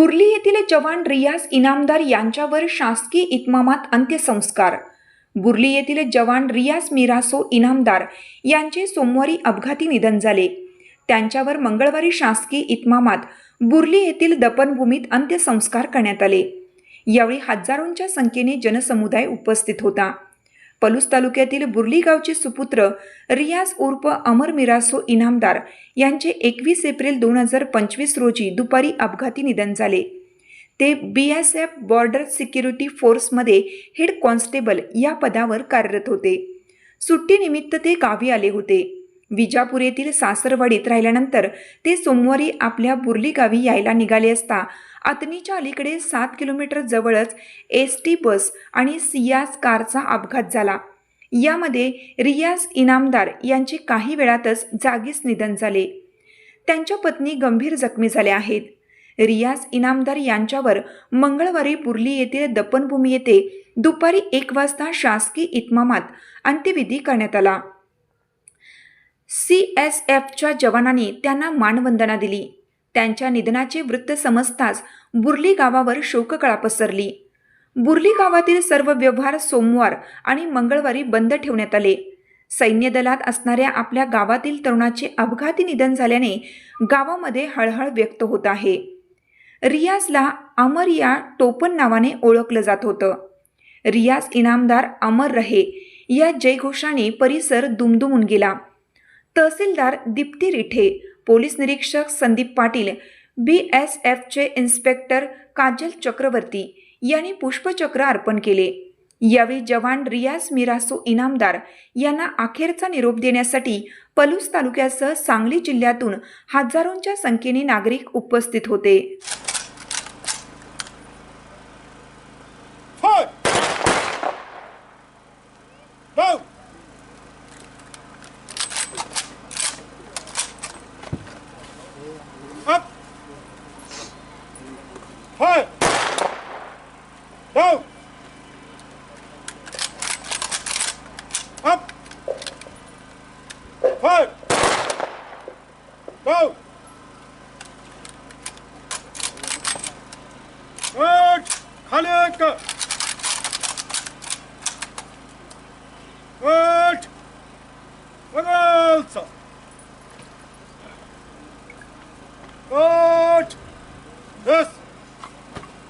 बुर्ली येथील जवान रियाज इनामदार यांच्यावर शासकीय इतमामात अंत्यसंस्कार. बुर्ली येथील जवान रियाज मिरासो इनामदार यांचे सोमवारी अपघाती निधन झाले. त्यांच्यावर मंगळवारी शासकीय इतमामात बुर्ली येथील दफनभूमीत अंत्यसंस्कार करण्यात आले. यावेळी हजारोंच्या संख्येने जनसमुदाय उपस्थित होता. पलूस तालुक्यातील बुर्ली गावचे सुपुत्र रियाज उर्फ अमर मिरासो इनामदार यांचे एकवीस एप्रिल दोन हजार पंचवीस रोजी दुपारी अपघाती निधन झाले. ते B S F border security फोर्समध्ये head constable या पदावर कार्यरत होते. सुट्टीनिमित्त ते गावी आले होते. विजापूर येथील सासरवाडीत राहिल्यानंतर ते सोमवारी आपल्या बुर्ली गावी यायला निघाले असता अतनीच्या अलीकडे सात किलोमीटर जवळच एस टी बस आणि सियाज कारचा अपघात झाला. यामध्ये रियाज इनामदार यांचे काही वेळातच जागीच निधन झाले. त्यांच्या पत्नी गंभीर जखमी झाल्या आहेत. रियाज इनामदार यांच्यावर मंगळवारी बुर्ली येथील दपनभूमी येथे दुपारी एक वाजता शासकीय इतमामात अंत्यविधी करण्यात आला. सी एस एफच्या जवानांनी त्यांना मानवंदना दिली. त्यांच्या निधनाचे वृत्त समजताच बुर्ली गावावर शोककळा पसरली. बुर्ली गावातील सर्व व्यवहार सोमवार आणि मंगळवारी बंद ठेवण्यात आले. सैन्य दलात असणाऱ्या आपल्या गावातील तरुणाचे अपघाती निधन झाल्याने गावामध्ये हळहळ व्यक्त होत आहे. रियाजला अमर या टोपण नावाने ओळखलं जात होतं. रियाज इनामदार अमर रहे या जयघोषाने परिसर दुमदुमून गेला. तहसीलदार दीप्ती रिठे पोलीस निरीक्षक संदीप पाटील बी एस एफचे इन्स्पेक्टर काजल चक्रवर्ती यांनी पुष्पचक्र अर्पण केले. यावेळी जवान रियाज मिरासो इनामदार यांना अखेरचा निरोप देण्यासाठी पलूस तालुक्यासह सांगली जिल्ह्यातून हजारोंच्या संख्येने नागरिक उपस्थित होते. Fire! Go! Up! Fire! Go! Good! Kaleka! Good! What else? Good! Yes!